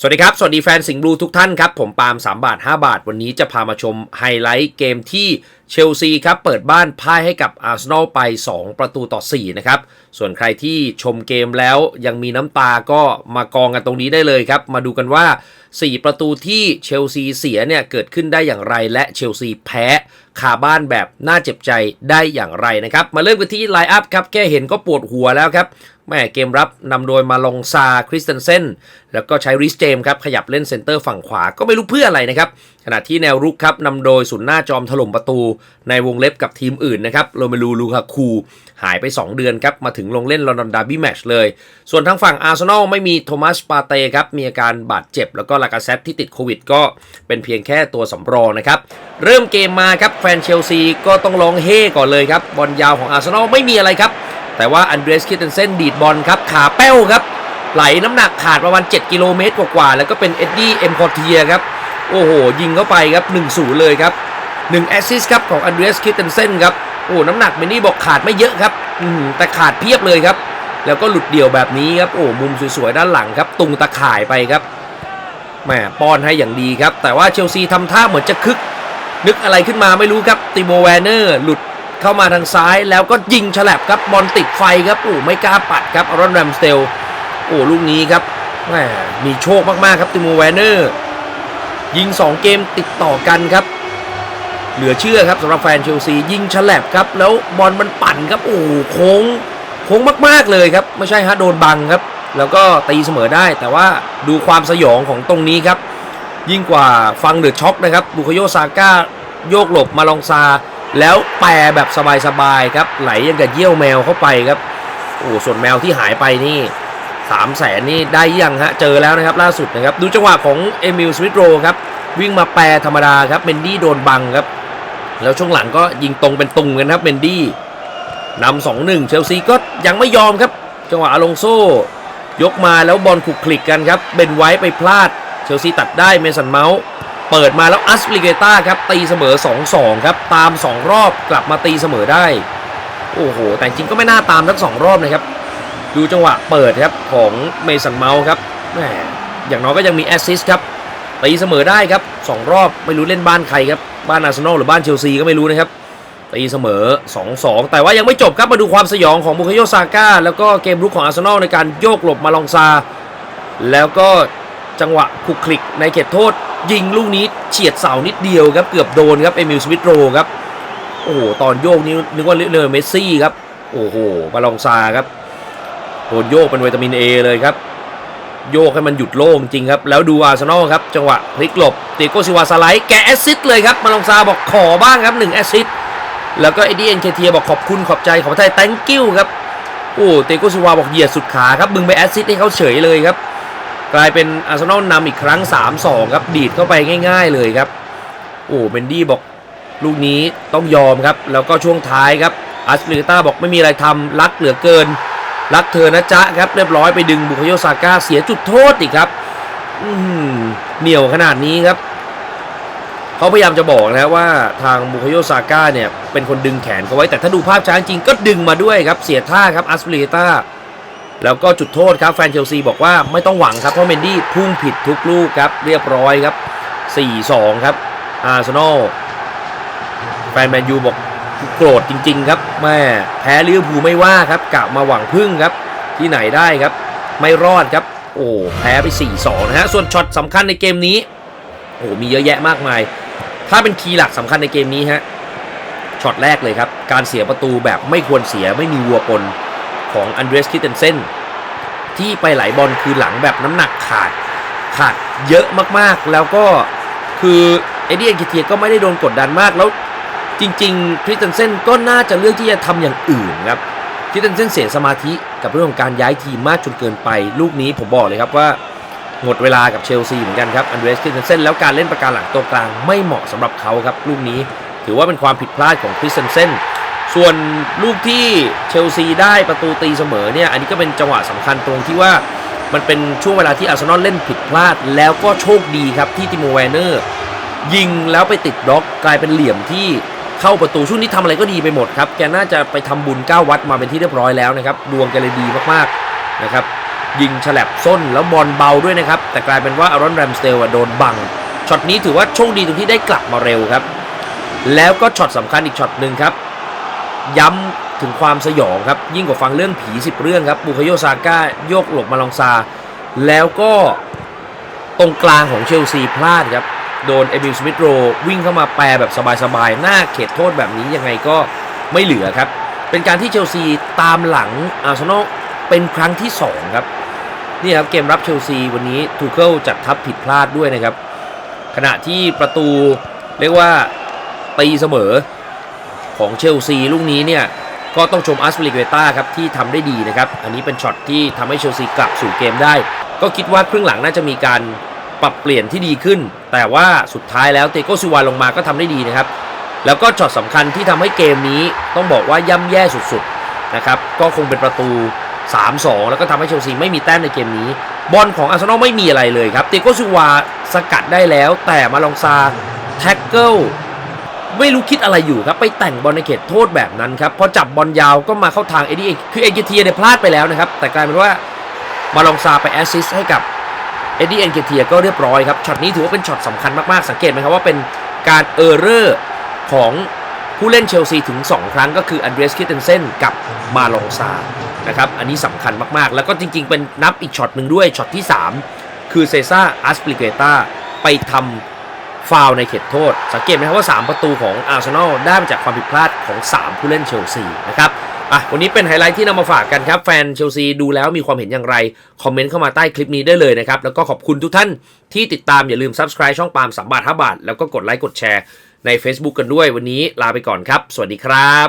สวัสดีครับ สวัสดีแฟนสิงห์บลูทุกท่านครับ ผมปาล์ม3บาท 5 บาท วันนี้จะพามาชมไฮไลท์เกมที่เชลซีครับเปิดบ้านพ่ายให้กับอาร์เซนอลไป 2 ประตูต่อ 4 นะครับ ส่วนใครที่ชมเกมแล้วยังมีน้ำตาก็มากองกันตรงนี้ได้เลยครับ มาดูกันว่า 4 ประตูที่เชลซีเสียเนี่ยเกิดขึ้นได้อย่างไรและเชลซีแพ้คาบ้านแบบน่าเจ็บใจได้อย่างไรนะครับ มาเริ่มกันที่ไลน์อัพครับแค่เห็นก็ปวดหัวแล้วครับแม่เกมรับนำโดยมาลงซาคริสเตนเซนแล้วก็ใช้ริสเจมครับขยับเล่นเซนเตอร์ฝั่งขวาก็ไม่รู้เพื่ออะไรนะครับ ขณะที่แนวรุกครับนำโดยสุนหน้าจอมถล่มประตูในวงเล็บกับทีมอื่นนะครับโรเมลูลูคาคูหายไป 2 เดือนครับ มาถึงลงเล่นลอนดอนดาร์บี้แมชเลย ส่วนทางฝั่งอาร์เซนอลไม่มีโทมัสปาเต้ครับ มีอาการบาดเจ็บ แล้วก็ลากาเซตที่ติดโควิดก็เป็นเพียงแค่ตัวสำรองนะครับ เริ่มเกมมาครับ แฟนเชลซีก็ต้องร้องเฮ่ก่อนเลยครับ บอลยาวของอาร์เซนอลไม่มีอะไรครับ แต่ว่าอันเดรสคิตเทนเซนดีดบอลครับขาแป้วครับไหลน้ำหนักขาดประมาณ 7 กิโลเมตรกว่าๆแล้วก็เป็นเอ็ดดี้เอ็มคอร์เทียครับ โอ้โห ยิงเข้าไปครับ1-0เลยครับ1แอสซิสครับของอันเดรสคิตเทนเซนครับโอ้น้ำหนักเมนี่บอกขาดไม่เยอะครับอืมแต่ขาดเพียบเลยครับ แล้วก็หลุดเดี่ยวแบบนี้ครับโอ้มุมสวยๆด้านหลังครับตุงตะข่ายไปครับแหมป้อนให้อย่างดีครับ แต่ว่าเชลซีทำท่าเหมือนจะคึก นึกอะไรขึ้นมาไม่รู้ครับติโมแวนเนอร์หลุดเข้ามาทางซ้ายแล้วก็ยิงฉลับครับบอลติดไฟครับโอ้ไม่กล้าปัดครับอารอนแรมสเตลโอ้ลูกนี้ครับแหมมีโชคมากๆครับติโมแวนเนอร์ ยิง 2 เกมติดต่อกันครับ เหลือเชื่อครับสำหรับแฟนเชลซี ยิงฉลับครับ แล้วบอลมันปั่นครับ โอ้โหโค้งโค้งมาก ๆ เลยครับ ไม่ใช่ฮะโดนบังครับ แล้วก็ตีเสมอได้ แต่ว่าดูความสยองของตรงนี้ครับ ยิ่งกว่าฟังเดือะช็อคนะครับบุคโยซาก้าโยกหลบมาลองซา แล้วแปรแบบสบายๆครับ ไหลยังกับเยี่ยวแมวเข้าไปครับ โอ้ส่วนแมวที่หายไปนี่ สามแสนนี่ได้ยังฮะ เจอแล้วนะครับล่าสุดนะครับ ดูจังหวะของเอมิลสวิตโรครับ วิ่งมาแปรธรรมดาครับเมนดี้โดนบังครับ แล้วช่วงหลังก็ยิงตรงเป็นตุงกันครับเมนดี้นำสองหนึ่งเชลซีก็ยังไม่ยอมครับ จังหวะอลงโซ่ ยกมาแล้วบอลขุกคลิกกันครับเบนไว้ไปพลาด เชลซีตัดได้เมสันเมาส์เปิดมาแล้วอัสปลิเกต้าครับตีเสมอ 2-2 ครับ ตาม 2 รอบกลับมาตีเสมอได้ โอ้โห แต่จริงก็ไม่น่าตามทั้งสองรอบนะครับ ดูจังหวะเปิดครับของเมสันเมาส์ครับแหมอย่างน้อยก็ยังมีแอสซิสต์ครับตีเสมอได้ครับ2รอบไม่รู้เล่นบ้านใครครับบ้านอาร์เซนอลหรือบ้านเชลซีก็ไม่รู้นะครับตีเสมอ 2-2 แต่ว่ายังไม่จบครับมาดูความสยองของบุคโยซาก้าแล้วก็เกมรุกของอาร์เซนอลในการโยกหลบมาลองซา แล้วก็จังหวะคลุกคลิกในเขตโทษ ยิงลูกนี้เฉียดเสานิดเดียวครับเกือบโดนครับเอมิลสวิตโรครับโอ้โหตอนโยกนี้นึกว่าเลอเมสซี่ครับโอ้โหมาลองซาครับ โดนโยกเป็นวิตามินเอเลยครับ โยกให้มันหยุดโล่งจริงครับ แล้วดูอาร์เซนอลครับ จังหวะพลิกหลบเตโกซิวาสไลด์แกแอสซิสเลยครับ มาลองซาบอกขอบ้างครับ1แอสซิสแล้วก็เอ็ดดี้เอ็นเคเทียบอกขอบคุณขอบใจขอบใจ thank you ครับโอ้เตโกซิวาบอกเหยียดสุดขาครับมึงไปแอสซิสให้เขาเฉยเลยครับกลายเป็นอาร์เซนอลนำอีกครั้ง 3-2 ครับดีดเข้าไปง่าย ๆ เลยครับ โอ้เบนดี้บอกลูกนี้ต้องยอมครับ แล้วก็ช่วงท้ายครับอาร์สปลิต้าบอกไม่มีอะไรทำรักเหลือเกิน รักเธอนะจ๊ะครับเรียบร้อยไปดึงบุคโยซาก้าเสียจุดโทษอีกครับเหนียวขนาดนี้ครับเขาพยายามจะบอกนะว่าทางบุคโยซาก้าเนี่ยเป็นคนดึงแขนเขาไว้แต่ถ้าดูภาพช้าจริงก็ดึงมาด้วยครับเสียท่าครับอาร์สปลิต้าแล้วก็จุดโทษครับแฟนเชลซีบอกว่าไม่ต้องหวังครับเพราะเมนดี้พุ่งผิดทุกลูกครับเรียบร้อยครับ 4-2 ครับอาร์เซนอลแฟนแมนยูบอก โกรธจริง ๆ ครับแม่แพ้ลิเวอร์พูลไม่ว่าครับกะมาหวังพึ่งครับ ที่ไหนได้ครับ ไม่รอดครับ โอ้แพ้ไป 4-2 นะฮะ ส่วนช็อตสำคัญในเกมนี้ โอ้มีเยอะแยะมากมาย ถ้าเป็นคีย์หลักสำคัญในเกมนี้ฮะช็อตแรกเลยครับ การเสียประตูแบบไม่ควรเสียไม่มีวัวปนของอันเดรสคิเทนเซนที่ไปไหลบอลคือหลังแบบน้ำหนักขาดขาดเยอะมากๆ แล้วก็คือเอ็ดดี้เอ็นคิเทียก็ไม่ได้โดนกดดันมากแล้ว จริงๆคริสเทนเซนก็น่าจะเลือกที่จะทำอย่างอื่นครับคริสเทนเซนเสียสมาธิกับเรื่องของการย้ายทีมมากจนเกินไป ลูกนี้ผมบอกเลยครับว่าหมดเวลากับเชลซีเหมือนกันครับอันเดรสคริสเทนเซนแล้วการเล่นประการหลังตัวกลางไม่เหมาะสำหรับเขาครับลูกนี้ถือว่าเป็นความผิดพลาดของคริสเทนเซนส่วนลูกที่เชลซีได้ประตูตีเสมอเนี่ยอันนี้ก็เป็นจังหวะสำคัญตรงที่ว่ามันเป็นช่วงเวลาที่อาร์เซนอลเล่นผิดพลาด แล้วก็โชคดีครับที่ติโมแวนเนอร์ยิงแล้วไปติดบล็อกกลายเป็นเหลี่ยมที่ เข้าประตูช่วงนี้ทำอะไรก็ดีไปหมดครับ แกน่าจะไปทำบุญ9วัดมาเป็นที่เรียบร้อยแล้วนะครับ ดวงแกเลยดีมากๆนะครับ ยิงฉลับส้นแล้วบอลเบาด้วยนะครับ แต่กลายเป็นว่าอารอนแรมสเตลโดนบัง ช็อตนี้ถือว่าโชคดีตรงที่ได้กลับมาเร็วครับ แล้วก็ช็อตสำคัญอีกช็อตหนึ่งครับ ย้ำถึงความสยองครับ ยิ่งกว่าฟังเรื่องผีสิบเรื่องครับบูคโยซาก้าโยกหลบมาลองซา แล้วก็ตรงกลางของเชลซีพลาดครับ โดนเอมิลสมิธโรวิ่งเข้ามาแปรแบบสบายๆ หน้าเขตโทษแบบนี้ยังไงก็ไม่เหลือครับ เป็นการที่เชลซีตามหลังอาร์เซนอลเป็นครั้งที่ 2 ครับนี่ครับเกมรับเชลซีวันนี้ทูเคิลจัดทัพผิดพลาดด้วยนะครับ ขณะที่ประตูเรียกว่าตีเสมอของเชลซีลูกนี้เนี่ยก็ต้องชมอัสเปริเกต้าครับที่ทำได้ดีนะครับ อันนี้เป็นช็อตที่ทำให้เชลซีกลับสู่เกมได้ ก็คิดว่าครึ่งหลังน่าจะมีการ ปรับเปลี่ยนที่ดีขึ้น แต่ว่าสุดท้ายแล้วเตโกซิวาลงมาก็ทำได้ดีนะครับ แล้วก็ช็อตสำคัญที่ทำให้เกมนี้ต้องบอกว่าย่ำแย่สุดๆนะครับก็คงเป็นประตู 3-2 แล้วก็ทำให้เชลซีไม่มีแต้มในเกมนี้ บอลของอาร์เซนอลไม่มีอะไรเลยครับเตโกซิวาสกัดได้แล้ว แต่มาลองซาแท็กเกิลไม่รู้คิดอะไรอยู่ครับ ไปแต่งบอลในเขตโทษแบบนั้นครับ พอจับบอลยาวก็มาเข้าทางเอ็ดดี้คือเอเจเทียเนี่ยพลาดไปแล้วนะครับ แต่กลายเป็นว่ามาลองซาไปแอสซิสต์ให้กับ เอ็ดดี้เอ็นเกเทียก็เรียบร้อยครับช็อตนี้ถือว่าเป็นช็อตสำคัญมากๆ สังเกตไหมครับว่าเป็นการเออร์เรอร์ของผู้เล่นเชลซีถึง 2 ครั้งก็คืออันเดรสคิเทนเซนกับมาลองซานะครับอันนี้สำคัญมากๆ แล้วก็จริงๆ เป็นนับอีกช็อตหนึ่งด้วยช็อตที่ 3 คือเซซ่าอัสปิเกตาไปทำฟาวในเขตโทษ สังเกตไหมครับว่า 3 ประตูของอาร์เซนอลได้มาจากความผิดพลาดของ 3 ผู้เล่นเชลซีนะครับ อะวันนี้เป็นไฮไลท์ที่นำมาฝากกันครับ แฟนเชลซีดูแล้วมีความเห็นอย่างไร คอมเมนต์เข้ามาใต้คลิปนี้ได้เลยนะครับ แล้วก็ขอบคุณทุกท่านที่ติดตามอย่าลืม Subscribe ช่องปาล์มสามบาทห้าบาท แล้วก็กดไลค์กดแชร์ใน Facebook กันด้วยวันนี้ลาไปก่อนครับ สวัสดีครับ